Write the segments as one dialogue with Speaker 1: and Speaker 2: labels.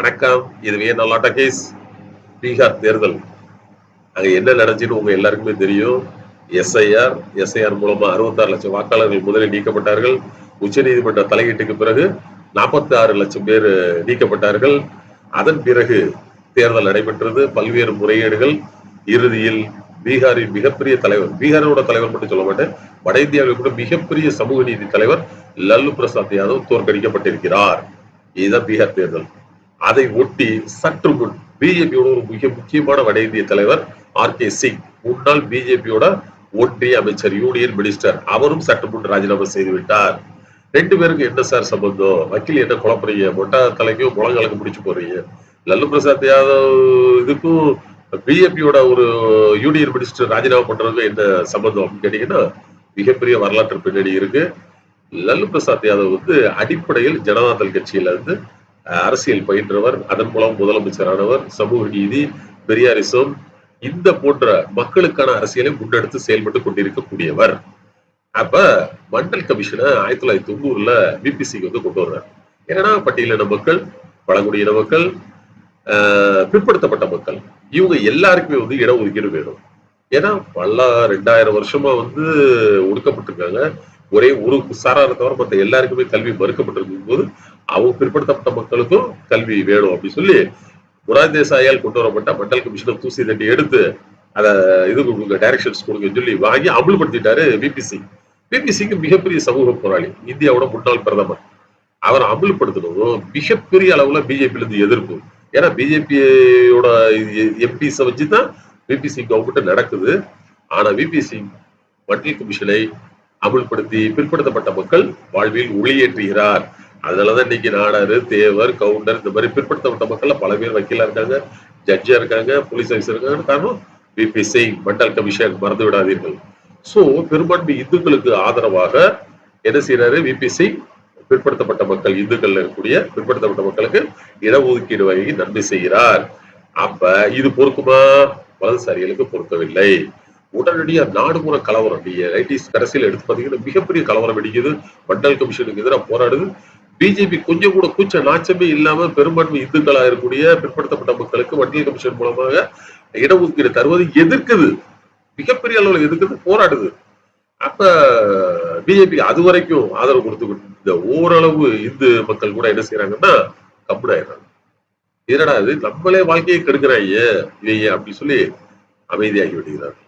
Speaker 1: வணக்கம். இது வியன் கேஸ் பீகார் தேர்தல். அங்கே என்ன நடந்துச்சுன்னு உங்க எல்லாருக்குமே தெரியும். எஸ்ஐஆர் எஸ்ஐஆர் மூலமா அறுபத்தாறு லட்சம் வாக்காளர்கள் முதலில் நீக்கப்பட்டார்கள். உச்சநீதிமன்ற தலையீட்டுக்கு பிறகு நாற்பத்தி ஆறு லட்சம் பேர் நீக்கப்பட்டார்கள். அதன் பிறகு தேர்தல் நடைபெற்றது. பல்வேறு முறையீடுகள் இறுதியில் பீகாரின் மிகப்பெரிய தலைவர் பீகாரோட தலைவர் மட்டும் சொல்ல மாட்டேன். வட இந்தியாவில் கூட மிகப்பெரிய சமூக நீதி தலைவர் லல்லு பிரசாத் யாதவ் தோற்கடிக்கப்பட்டிருக்கிறார். இதுதான் பீகார் தேர்தல். அதை ஒட்டி சற்று முன் பிஜேபியோட ஒரு மிக முக்கியமான வட இந்திய தலைவர் ஆர் கே சிங் முன்னாள் பிஜேபியோட ஒன்றிய அமைச்சர் யூனியன் மினிஸ்டர் அவரும் சற்று முன் ராஜினாமா செய்து விட்டார். ரெண்டு பேருக்கு என்ன சார் சம்பந்தம்? வக்கீல் என்ன குழப்பறீங்க மொட்டா தலைக்கும் முழங்காலுக்கு முடிச்சு போறீங்க லல்லு பிரசாத் யாதவ் இதுக்கும் பிஜேபியோட ஒரு யூனியன் மினிஸ்டர் ராஜினாமா பண்றதுக்கு என்ன சம்பந்தம் அப்படின்னு கேட்டீங்கன்னா மிகப்பெரிய வரலாற்று பின்னணி இருக்கு. லல்லு பிரசாத் யாதவ் வந்து அடிப்படையில் ஜனதாதள் கட்சியில இருந்து அரசியல் பயின்றவர் அதன் மூலம் முதலமைச்சரானவர் சமூக நீதி பெரியாரிசம் இந்த போன்ற மக்களுக்கான அரசியலை முன்னெடுத்து செயல்பட்டு கொண்டிருக்கக்கூடியவர். அப்ப மண்டல் கமிஷனை ஆயிரத்தி தொள்ளாயிரத்தி தொண்ணூறுல பிபிசிக்கு வந்து கொண்டு வர்றாரு. ஏன்னா பட்டியலின மக்கள் பழங்குடியின மக்கள் ஆஹ், பிற்படுத்தப்பட்ட மக்கள் இவங்க எல்லாருக்குமே வந்து இடஒதுக்கீடு வேணும். ஏன்னா பல ரெண்டாயிரம் வருஷமா வந்து ஒடுக்கப்பட்டிருக்காங்க. ஒரே ஒரு சாராரை தவிர மற்ற எல்லாருக்குமே கல்வி மறுக்கப்பட்டிருக்கும் போது அவங்க பிற்படுத்தப்பட்ட மக்களுக்கும் கல்வி வேணும் அப்படின்னு சொல்லி முரார் தேசாயால் கொண்டு வரப்பட்ட மண்டல் கமிஷனர் தூசி தட்டி எடுத்து அத இது கொடுங்க டைரக்ஷன்ஸ் கொடுங்கன்னு சொல்லி வாங்கி அமல்படுத்திட்டாரு பிபிசி பிபிசிக்கு மிகப்பெரிய சமூக போராளி இந்தியாவோட முன்னாள் பிரதமர். அவர் அமல்படுத்தணும் மிகப்பெரிய அளவுல பிஜேபியில இருந்து எதிர்ப்பு. ஏன்னா பிஜேபியோட எம்பிஸை வச்சு தான் பிபிசி கவர்மெண்ட் நடக்குது. ஆனா பிபிசி மண்டல் கமிஷனை அமுல்படுத்தி பிற்படுத்தப்பட்ட மக்கள் வாழ்வில் ஒளியேற்றுகிறார். அதனாலதான் இன்னைக்கு நாடாரு தேவர் கவுண்டர் இந்த மாதிரி பிற்படுத்தப்பட்ட மக்கள்ல பல பேர் வக்கீலா இருக்காங்க ஜட்ஜா இருக்காங்க போலீஸ் ஆஃபீஸர் இருக்காங்க. காரணம் பிபி சிங் மண்டல் கமிஷன் மறந்து விடாதீர்கள். சோ பெரும்பான்மை இந்துக்களுக்கு ஆதரவாக என்ன செய்யறாரு விபி சிங் பிற்படுத்தப்பட்ட மக்கள் இந்துக்கள்ல இருக்கக்கூடிய பிற்படுத்தப்பட்ட மக்களுக்கு இடஒதுக்கீடு வகையை நன்மை செய்கிறார். அப்ப இது பொறுக்குமா? வலதுசாரிகளுக்கு பொறுக்கவில்லை. உடனடியா நாடுமுறை கலவரம் நீங்க ஐடி கடைசியில் எடுத்து பாத்தீங்கன்னா மிகப்பெரிய கலவரம் வெடிக்குது. மண்டல் கமிஷனுக்கு எதிராக போராடுது. பிஜேபி கொஞ்சம் கூட கூச்ச நாச்சமே இல்லாம பெரும்பான்மை இந்துக்களாக இருக்கக்கூடிய பிற்படுத்தப்பட்ட மக்களுக்கு மண்டல் கமிஷன் மூலமாக இடஒதுக்கீடு தருவது எதிர்க்குது. மிகப்பெரிய அளவுல எதிர்க்குது போராடுது. அப்ப பிஜேபி அது வரைக்கும் ஆதரவு கொடுத்து இந்த ஓரளவு இந்து மக்கள் கூட என்ன செய்யறாங்கன்னா கம்முனாயிடுறாங்க என்னடா இது நம்மளே வாழ்க்கையை கெடுக்கிறாங்க இவைய அப்படின்னு சொல்லி அமைதியாகி விடுகிறார்கள்.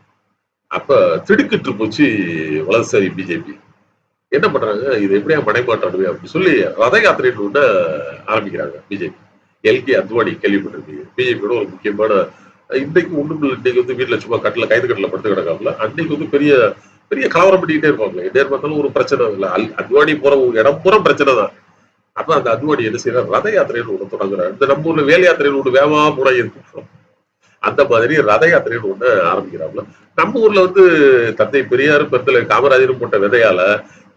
Speaker 1: அப்ப திடுக்கிட்டு போச்சு வலதுசாரி பிஜேபி. என்ன பண்றாங்க? இது எப்படியா மடைமாட்டாடுவே அப்படின்னு சொல்லி ரத யாத்திரைன்னு ஒண்ணு ஆரம்பிக்கிறாங்க பிஜேபி. எல்கே அத்வானி கேள்விப்பட்டிருக்கீங்க பிஜேபியோட ஒரு முக்கியமான இன்னைக்கு ஒண்ணும் இன்னைக்கு வந்து வீட்டுல சும்மா கட்டில கைது கட்டில படுத்து கிடக்காமல அன்னைக்கு வந்து பெரிய பெரிய கலவரம் பண்ணிக்கிட்டே இருப்பாங்களே. என்ன பார்த்தாலும் ஒரு பிரச்சனை இல்லை. அல்- அத்வானி போற இடம் பூரா பிரச்சனை தான். அப்ப அந்த அத்வானி என்ன செய்யறாரு? ரத யாத்திரைன்னு ஒண்ணு தொடங்குறாரு. இந்த நம்ம ஊர்ல வேலை யாத்திரைன்னு ஒண்ணு வேகமா போனா இருக்கு அந்த மாதிரி ரத யாத்திரைன்னு ஒண்ணு ஆரம்பிக்கிறாங்களா நம்ம ஊர்ல வந்து தந்தை பெரியாரும் பெருந்தலை காமராஜரும் போட்ட விதையால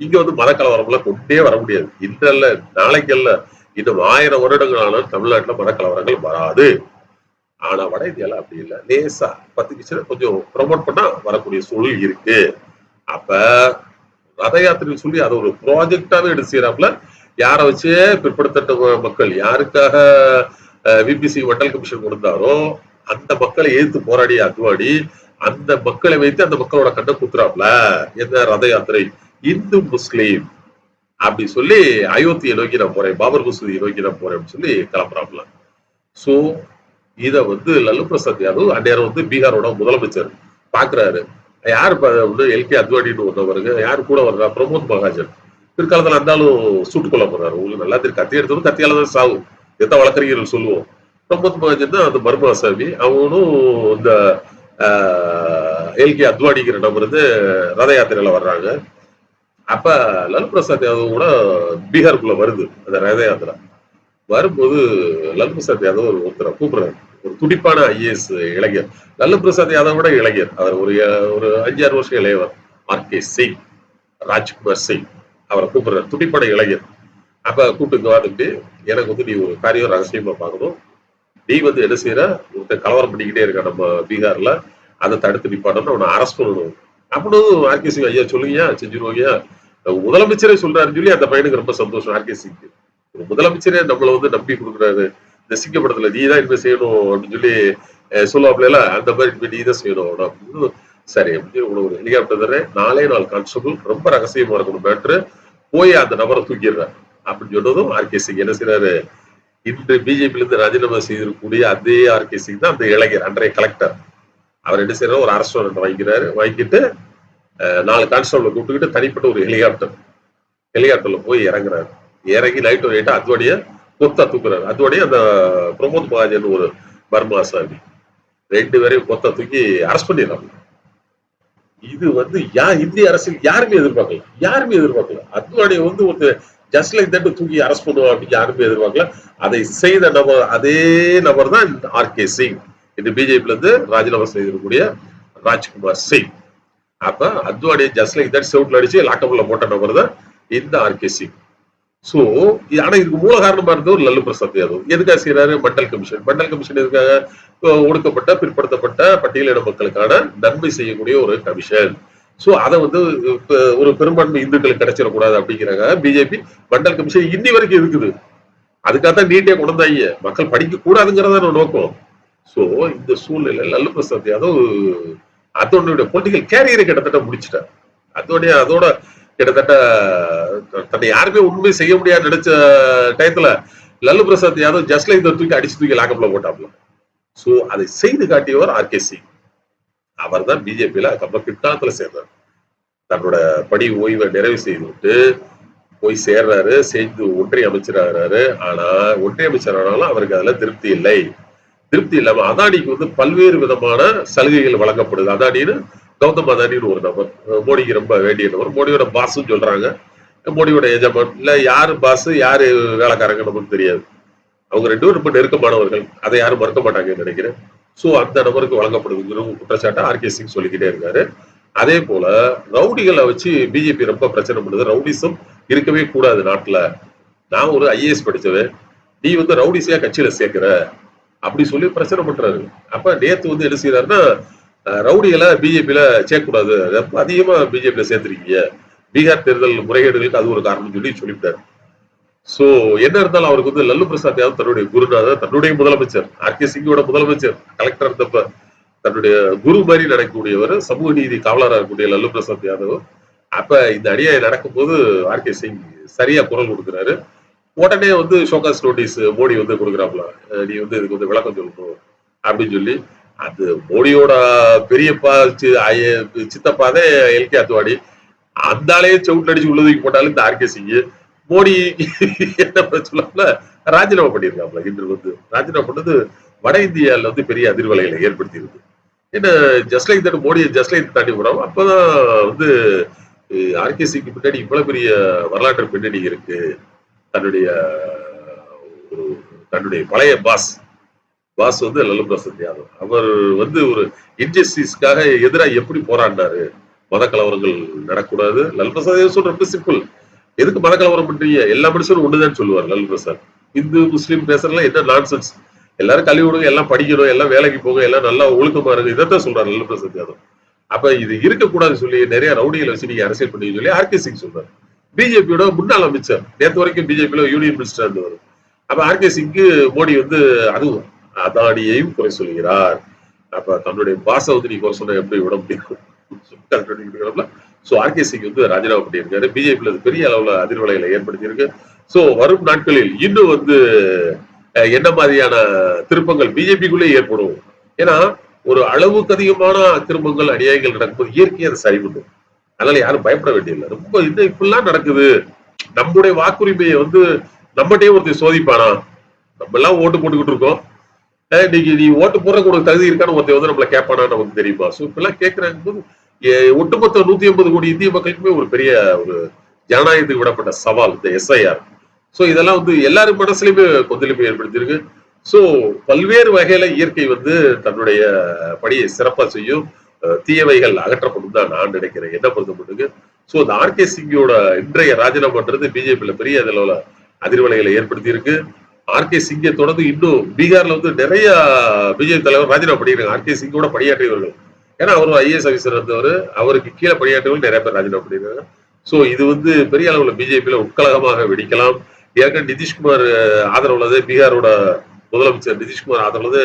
Speaker 1: இங்க வந்து மத கலவரம் எல்லாம் கொண்டே வர முடியாது. இன்றல்ல நாளைக்கல்ல இன்னும் ஆயிரம் வருடங்கள் ஆனாலும் தமிழ்நாட்டுல மத கலவரங்கள் வராது. ஆனா வட இந்தியால அப்படி இல்லை. லேசா பத்து கிச்சனை கொஞ்சம் ப்ரொமோட் பண்ணா வரக்கூடிய சூழல் இருக்கு. அப்ப ரத யாத்திரை சொல்லி அதை ஒரு ப்ராஜெக்டாவே எடுத்து செய்யறாப்புல. யாரை வச்சு பிற்படுத்தப்பட்ட மக்கள் யாருக்காக விபிசி மண்டல் கமிஷன் கொடுத்தாரோ அந்த மக்களை எதிர்த்து போராடி அத்வாடி அந்த மக்களை வைத்து அந்த மக்களோட கண்ணை குத்துறாப்ல என்ன ரத யாத்திரை? இந்து முஸ்லீம் அப்படி சொல்லி அயோத்தியை நோக்கி நான் போறேன் பாபர் மசூதியை நோக்கி நான் போறேன் சொல்லி கிளம்புறாப்புல. சோ இத வந்து லல்லு பிரசாத் யாதவ் அந்நேரம் வந்து பீகாரோட முதலமைச்சர் பாக்குறாரு. யாரு எல்கே அத்வானின்னு வந்தவருங்க யாரு கூட வர்றா? பிரமோத் மகாஜன். பிற்காலத்துல இருந்தாலும் சுட்டுக் கொள்ள போறாரு உங்களுக்கு நல்லா தெரியும் கத்தி எடுத்ததும் கத்தியால தான் சாகும். எத்த வழக்கறிஞர்கள் சொல்லுவோம். பிரமோத் மகாஜன் தான் அந்த மர்மாசாமி. அவனும் இந்த எல்கே அத்வானிங்கிற நபர் வந்து ரத யாத்திரையில வர்றாங்க. அப்ப லலு பிரசாத் யாதவ் கூட பீகாருக்குள்ள வருது அந்த ரத யாத்திரா. வரும்போது லலு பிரசாத் யாதவ் ஒரு ஒருத்தரை கூப்பிடுறாரு. ஒரு துடிப்பான ஐஏஎஸ் இளைஞர். லல்லு பிரசாத் யாதவ் விட இளைஞர். அவர் ஒரு ஒரு அஞ்சாறு வருஷம் இளையவர். ஆர் கே சிங் ராஜ்குமார் சிங் அவரை கூப்பிடுறாரு. துடிப்பான இளைஞர். அப்ப கூப்பிட்டு வந்துட்டு எனக்கு வந்து நீ ஒரு காரியம் ரகசியமா பார்க்கணும். நீ வந்து என்ன செய்யற ஒருத்தர் கலவரம் பண்ணிக்கிட்டே இருக்க நம்ம பீகார்ல. அதை தடுத்து நிப்பாட்டோம்னா அவனை அரெஸ்ட் பண்ணணும். அப்படின்னு ஆர்கே சிங் ஐயா சொல்லுங்கய்யா செஞ்சிருவாங்கயா முதலமைச்சரே சொல்றாருன்னு சொல்லி அந்த பையனுக்கு ரொம்ப சந்தோஷம். ஆர்கே சிங்க்கு ஒரு முதலமைச்சரே நம்மள வந்து நம்பி கொடுக்குறாரு. இந்த சிங்கப்படத்துல நீ தான் இனிமே செய்யணும் அப்படின்னு சொல்லி சொல்லுவாப்ல எல்லாம், அந்த மாதிரி இனிமேல் நீ தான் செய்யணும் அப்படின்னு சரி அப்படின்னு உனக்கு ஒரு ஹெலிகாப்டர் தரேன் நாலே நாள் கான்ஸ்டபுள் ரொம்ப ரகசியமா இருக்கணும் மேட்ரு போய் அந்த நபரை தூக்கிடுறாரு அப்படின்னு சொன்னதும் ஆர்கே சிங் என்ன செய்யறாரு இன்று பிஜேபி இருந்து ராஜினாமா செய்திருக்கக்கூடிய அதே ஆர்கே சிங் தான் அந்த இளைஞர் அன்றைய கலெக்டர் அவர் என்ன செய்யறாரு ஒரு அரசு வாங்கிக்கிறாரு. வாங்கிட்டு நாலு கான்ஸ்டபிளை கூப்பிட்டுக்கிட்டு தனிப்பட்ட ஒரு ஹெலிகாப்டர் ஹெலிகாப்டர்ல போய் இறங்குறாரு. இறங்கி லைட் ஒரு அதுவடைய அதோடைய கொத்தா தூக்குறாரு. அதுவடைய அந்த பிரமோத் மகாஜன் ஒரு பர்மா சாமி ரெண்டு பேரையும் கொத்தா தூக்கி அரெஸ்ட் பண்ணிடுறாங்க. இது வந்து யா இந்திய அரசியல் யாருமே எதிர்பார்க்கல. யாருமே எதிர்பார்க்கல. அத்வானியை வந்து ஒரு ஜஸ்ட் லைக் தட்டு தூக்கி அரெஸ்ட் பண்ணுவோம் அப்படின்னு யாருமே எதிர்பார்க்கல. அதை செய்த நபர் அதே நபர் தான் ஆர் கே சிங் இந்த பிஜேபில இருந்து ராஜினாமா செய்திருக்கக்கூடிய ராஜ்குமார் சிங் அப்ப அத்வானியை ஜஸ்ட் லைக் தட் செவுட்ல அடிச்சு லாக்கப்ல போட்ட நபர் தான் இந்த ஆர்கேசி சோ ஆனா இதுக்கு மூல காரணமா இருந்தது ஒரு லல்லு பிரசாத் யாதவ். எதுக்காக செய்யறாரு மண்டல் கமிஷன் மண்டல் கமிஷன் எதுக்காக? ஒடுக்கப்பட்ட பிற்படுத்தப்பட்ட பட்டியலின மக்களுக்கான நன்மை செய்யக்கூடிய ஒரு கமிஷன் சோ அதை வந்து ஒரு பெரும்பான்மை இந்துக்களுக்கு கிடைச்சிடக்கூடாது அப்படிங்கிறாங்க பிஜேபி மண்டல் கமிஷன் இன்னி வரைக்கும் இருக்குது. அதுக்காக தான் நீட்டே கொண்டு மக்கள் படிக்க கூடாதுங்கிறத நோக்கம். சோ இந்த சூழ்நிலை லல்லு பிரசாத் யாதவ் அதோடைய பொலிட்டிக்கல் கேரியரை கிட்டத்தட்ட முடிச்சிட்டார். அதோடைய அதோட கிட்டத்தட்ட தன்னை யாருமே உண்மை செய்ய முடியாது நினைச்ச டயத்துல லல்லு பிரசாத் யாதவ் ஜஸ்ட் லைக் தூக்கி அடிச்சு தூக்கி லாக்கப்ல போட்டாப்ல. ஸோ அதை செய்து காட்டியவர் ஆர் கே சிங் அவர் தான் பிஜேபியில அதுக்கப்புறம் பிற்காலத்துல சேர்ந்தார். தன்னோட பணி ஓய்வை நிறைவு செய்து விட்டு போய் சேர்றாரு சேர்ந்து ஒன்றிய அமைச்சராகிறாரு. ஆனா ஒன்றிய அமைச்சர் ஆனாலும் அவருக்கு அதுல திருப்தி இல்லை. திருப்தி இல்லாம அதானிக்கு வந்து பல்வேறு விதமான சலுகைகள் வழங்கப்படுது. அதானின்னு கௌதம் அதானின்னு ஒரு நபர். மோடிக்கு ரொம்ப வேண்டிய நபர். மோடியோட பாஸ்ன்னு சொல்றாங்க. மோடியோட எஜமான். இல்ல யாரு பாஸ் யாரு வேலைக்காரங்க நமக்கு தெரியாது. அவங்க ரெண்டு பேரும் ரொம்ப நெருக்கமானவர்கள். அதை யாரும் மறுக்க மாட்டாங்கன்னு நினைக்கிறேன். சோ அந்த நபருக்கு வழங்கப்படுதுங்கிற குற்றச்சாட்டை ஆர்கே சிங் சொல்லிக்கிட்டே இருக்காரு. அதே போல ரவுடிகளை வச்சு பிஜேபி ரொம்ப பிரச்சனை பண்ணுது. ரவுடிசம் இருக்கவே கூடாது நாட்டுல. நான் ஒரு ஐஏஎஸ் படிச்சவன். நீ வந்து ரவுடிஸையா கட்சியில சேர்க்கிற. அப்படி சொல்லி பிரச்சனை பண்றாரு. அப்ப நேத்து வந்து என்ன செய்யறாருன்னா அஹ், ரவுடிகளை பிஜேபியில சேர்க்கக்கூடாது. ரொம்ப அதிகமா பிஜேபியில சேர்த்துருக்கீங்க. பீகார் தேர்தல் முறைகேடுகளுக்கு அது ஒரு காரணம் சொல்லி சொல்லிவிட்டாரு. சோ என்ன இருந்தாலும் அவருக்கு வந்து லல்லு பிரசாத் யாதவ் தன்னுடைய குருநாதர் தன்னுடைய முதலமைச்சர். ஆர் கே சிங்கோட முதலமைச்சர். கலெக்டர் இருந்தப்ப தன்னுடைய குரு மாதிரி நடக்கக்கூடியவர் சமூக நீதி காவலராக இருக்கக்கூடிய லல்லு பிரசாத் யாதவ். அப்ப இந்த அநியாயம் நடக்கும்போது ஆர் கே சிங் சரியா குரல் கொடுக்குறாரு. உடனே வந்து ஷோகாஸ் நோட்டீஸ் மோடி வந்து கொடுக்குறாப்ல நீ வந்து இதுக்கு வந்து விளக்கம் சொல்லணும் அப்படின்னு சொல்லி அது மோடியோட பெரியப்பா சித்தப்பாதே எல்கே அத்வாடி அந்த ஆளையே செவுட்ல அடிச்சு உள்ளதுக்கு போட்டாலும் இந்த ஆர்கே சிங் மோடி என்ன சொல்லாமல ராஜினாமா பண்ணியிருக்காப்ல இன்று வந்து ராஜினாமா பண்ணது வட இந்தியால வந்து பெரிய அதிர்வலைகளை ஏற்படுத்தியிருக்கு. என்ன ஜஸ்ட் லைக் தட் மோடியை ஜஸ்ட் லைக் தாண்டி போறோம் அப்பதான் வந்து ஆர்கே சிங்க்கு பின்னாடி இவ்வளோ பெரிய வரலாற்று பின்னணி இருக்கு. தன்னுடைய ஒரு தன்னுடைய பழைய பாஸ். பாஸ் வந்து லல்லு பிரசாத் யாதவ். அவர் வந்து ஒரு இன்ஜஸ்டிஸ்க்காக எதிராக எப்படி போராடினாரு? மத கலவரங்கள் நடக்கூடாது. லல் பிரசாத் சொல்ற ரொம்ப சிம்பிள் எதுக்கு மத கலவரம் பண்றீங்க? எல்லா மனுஷனும் ஒண்ணுதான் சொல்லுவார் லல் பிரசாத். இந்து முஸ்லீம் பேசுறதுல என்ன நான்சென்ஸ் எல்லாரும் கல்வி விடுங்க எல்லாம் படிக்கணும் எல்லாம் வேலைக்கு போங்க எல்லாம் நல்லா ஒழுக்கமா இருக்கு இதைத்தான் சொல்றாரு லல்லு பிரசாத் யாதவ். அப்ப இது இருக்கக்கூடாதுன்னு சொல்லி நிறைய ரவுடிகளை வச்சு நீங்க அரசியல் பண்ணி சொல்லி ஆர்கே சிங் சொல்றாரு. பிஜேபியோட முன்னாள் அமைச்சர். நேற்று வரைக்கும் பிஜேபியில யூனியன் மினிஸ்டர் இருந்தவர் அப்ப ஆர்கே சிங்க்கு மோடி வந்து அதுவும் அதானியையும் குறை சொல்கிறார். அப்ப தன்னுடைய பாசவதி நீ குறை சொன்ன எப்படி விட முடியும்? சோ ஆர்கே சிங் வந்து ராஜினாமா பண்ணியிருக்காரு. பிஜேபியில அது பெரிய அளவுல அதிர்வலைகளை ஏற்படுத்தியிருக்கு. சோ வரும் நாட்களில் இன்னும் வந்து என்ன மாதிரியான திருப்பங்கள் பிஜேபிக்குள்ளே ஏற்படும்? ஏன்னா ஒரு அளவுக்கு அதிகமான திருப்பங்கள் அநியாயங்கள் நடக்கும்போது இயற்கையை அதை சரி பண்ணும் அதனால யாரும் பயப்பட வேண்டியதில்லை. ரொம்ப இன்னும் இப்படிலாம் நடக்குது. நம்முடைய வாக்குரிமையை வந்து நம்மகிட்டயே ஒருத்தர் சோதிப்பானா? நம்ம எல்லாம் ஓட்டு போட்டுக்கிட்டு இருக்கோம். நீங்க இன்னைக்கு நீ ஓட்டு போடுறதுக்கு உனக்கு தகுதி இருக்கான்னு ஒருத்தர் வந்து நம்மள கேட்பானா நமக்கு தெரியுமா? சோ இப்பெல்லாம் கேட்கறாங்க போது ஒட்டுமொத்த நூத்தி ஐம்பது கோடி இந்திய மக்களுக்குமே ஒரு பெரிய ஒரு ஜனநாயகத்துக்கு விடப்பட்ட சவால் இந்த எஸ்ஐஆர் சோ இதெல்லாம் வந்து எல்லாரும் மனசுலயுமே கொந்தளிப்பை ஏற்படுத்தியிருக்கு. சோ பல்வேறு வகையில இயற்கை வந்து தன்னுடைய பணியை சிறப்பா செய்யும். தீயவைகள் அகற்றப்படும் தான் நான் நினைக்கிறேன். என்ன பொறுத்தப்பட்டிருக்கு சோ இந்த ஆர்கே சிங்கோட இன்றைய ராஜினாமா பண்றது பிஜேபியில பெரிய அளவுல அதிர்வலைகளை ஏற்படுத்தி இருக்கு ஆர்கே சிங்கை தொடர்ந்து இன்னும் பீகார்ல வந்து நிறைய பிஜேபி தலைவர் ராஜினாமா பண்ணியிருக்காங்க. ஆர்கே சிங்கோட பணியாற்றியவர்கள். ஏன்னா அவர் ஐஏஎஸ் ஆஃபீஸர் இருந்தவர். அவருக்கு கீழே பணியாற்றியவர்கள் நிறைய பேர் ராஜினாமா பண்ணியிருக்காங்க. சோ இது வந்து பெரிய அளவுல பிஜேபியில உட்கலகமாக வெடிக்கலாம். ஏற்கனவே நிதிஷ்குமார் ஆதரவுள்ளது. பீகாரோட முதலமைச்சர் நிதிஷ்குமார் ஆதரவுள்ளது.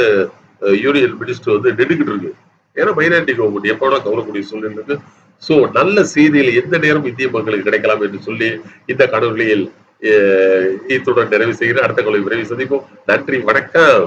Speaker 1: யூனியன் மினிஸ்டர் வந்து நின்றுகிட்டு இருக்கு. ஏன்னா மைனாரிட்டி கவர்மெண்ட் எப்ப வேணா கவலைக்கூடிய சூழ்நிலை இருக்கு. சோ நல்ல செய்தியில் எந்த நேரம் இந்திய மக்களுக்கு கிடைக்கலாம் என்று சொல்லி இந்த கடவுளியில் அஹ், இத்துடன் நிறைவு செய்கிறேன். அடுத்த காலை விரைவில் சந்திப்போம். நன்றி வணக்கம்.